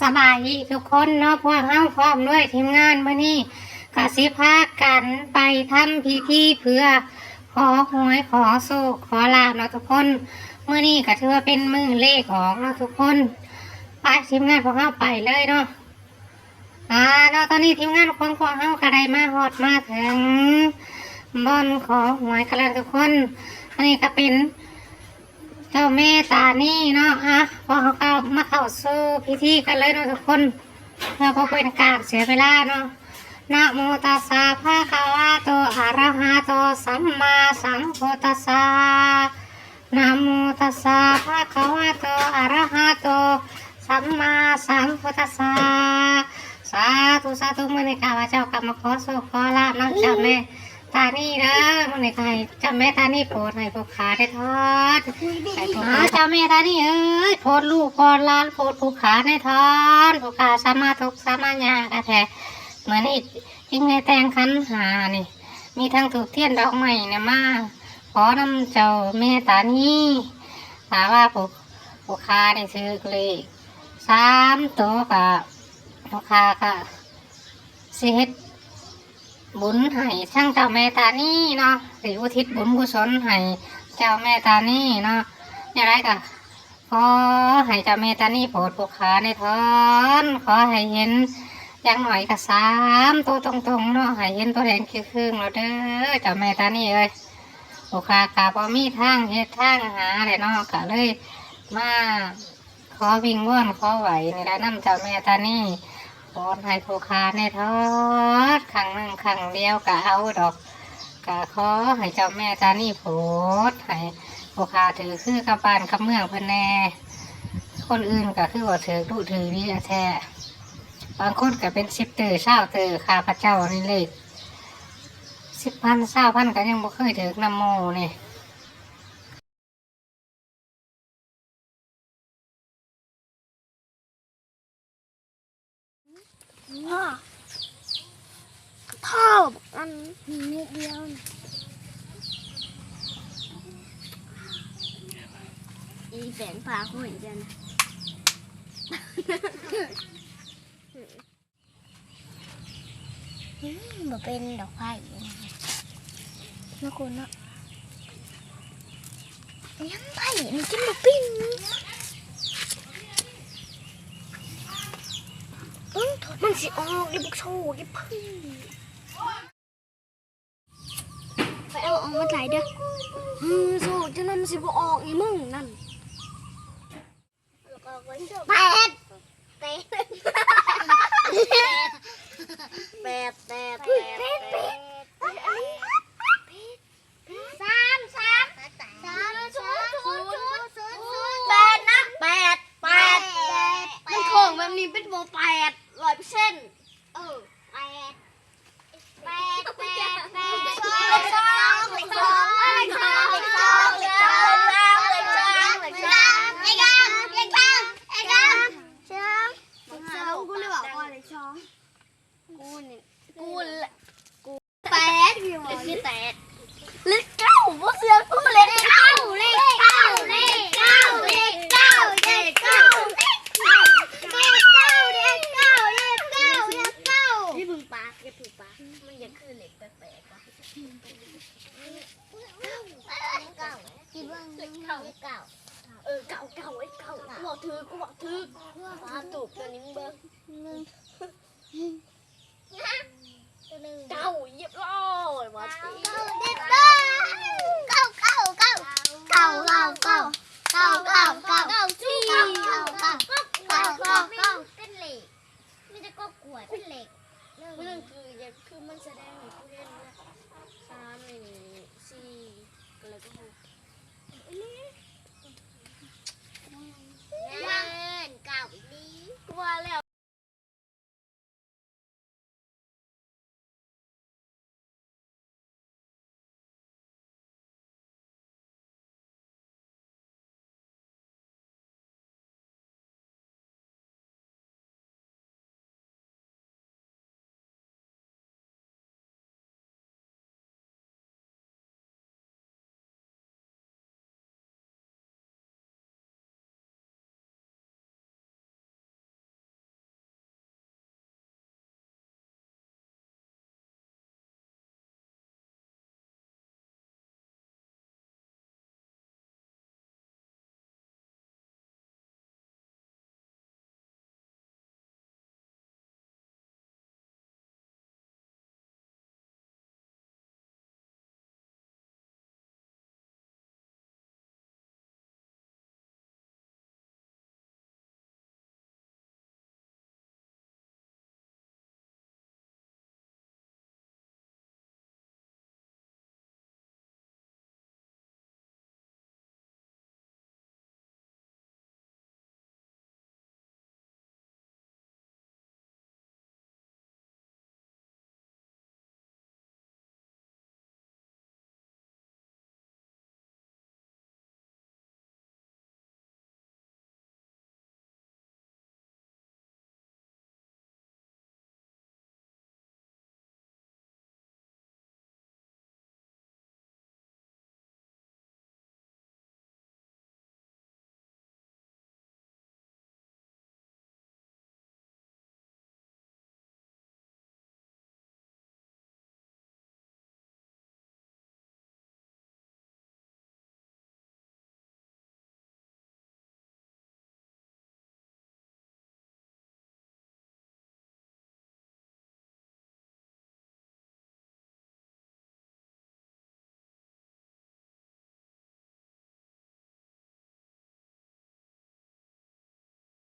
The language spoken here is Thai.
สบายทุกคนเนาะพวกเฮาพร้อมด้วยทีมงานมื้อนี้ก็สิพากันไปทำพิธีเพื่อขอหวยขอโชคขอลาบเนาะทุกคนเมื่อนี้ก็ถือว่าเป็นมือเลขของเนาะทุกคนไปทีมงานพวกเฮาไปเลยเนาะอ่าเนาะตอนนี้ทีมงานของพวกเข้ากระไดมาหอดมาถึงบอนขอหวยกันแล้วทุกคน อันนี้ก็เป็น เจ้าเมตานี่เนาะอะพอเขาเข้ามาเข้าสู่พิธีกันเลยเนาะทุกคนเราก็เป็นการเสียเวลาเนาะนะโมตัสสะภะคะวะโตอะระหะโตสัมมาสัมพุทธัสสะนะโมตัสสะภะคะวะโตอะระหะโตสัมมาสัมพุทธัสสะสาธุสาธุมื้อนี้ข้าพเจ้ากลับมาขอสุขขอลาบน้งเจ้าแม่ ตานี่นะมันไหนใครจำแม่ตานี่โพดให้พวกขาได้ทอดไอ้พวกขาจำแม่ตานี่เอ้ยโพดลูกโพดล้านโพดผูกขาได้ทอดผูกขาสามาถทุกสามาญถยากระแทเหมือนอีกยิ่งในแตงคันหานี่ มีทั้งถูกเทียนดอกไม้นะมาขอนำเจ้าแม่ตานี่ถามว่าผูกผูกขาได้ซื้อเลยสามตัวกับผูกขากับสิเฮ็ด บุญให้ช่างเจ้าแม่ตานี่เนาะสิอุทิศบุญกุศลให้เจ้าแม่ตานี่เนาะอย่างไรก็ขอให้เจ้าแม่ตานี่โปรดปกขาในทอนขอให้เห็นอย่างหน่อยก็สามตัวตรงๆเนาะให้เห็นตัวแดงคือครึ่งเราเด้อเจ้าแม่ตานี่เอ้ยปกขากาพอมีทางเฮ็ดทางหาเลยเนาะก็เลยมาขอวิ่งว่อนขอไหวในร้น้ำเจ้าแม่ตานี่ อนให้ผู้ค้าในทอดขังนั่งขังเดียวกะเอาดอกกะขอให้เจ้าแม่จานี่โพดให้ผู้ค้าถือคือกับบ้านกับเมืองเพิ่นแน่คนอื่นก็คือว่าถือดุถือนี่แท้บางคนกะเป็นสิบเตอร์เช้าเตอร์ข้าพระเจ้านี่เลยสิบพันเศร้าพันก็ยังบ่เคยถือนำโมเนี่ย บอันนี้เดียวอีแสงพาเขาเห็นกันบ่เป็นดอกไม้แนะคุณเนาะยังไงมันกินบ่ปิ้งมันสิออกดิบุกโชว์ดิพึ่ ออกมาใส่เด้อฮือสู้จะนำสิบออกอีมึงนั่น ขี้แปดเลขเก้าบ่เสือกูเลขเก้าเลขเก้าเลขเก้าเลขเก้าเลขเก้าเลขเก้าเลขเก้าเลขเก้าเลขเก้าเลขเก้าพี่พึ่งปากพี่พึ่งปากมันยังคือเลขแปลกเก้าคิดว่าเลขเก้าเก้าเออเก่าเก่าไอ้เก่ากูบอกถือกูบอกถือมาตูบตัวนี้มึงเบิ้ง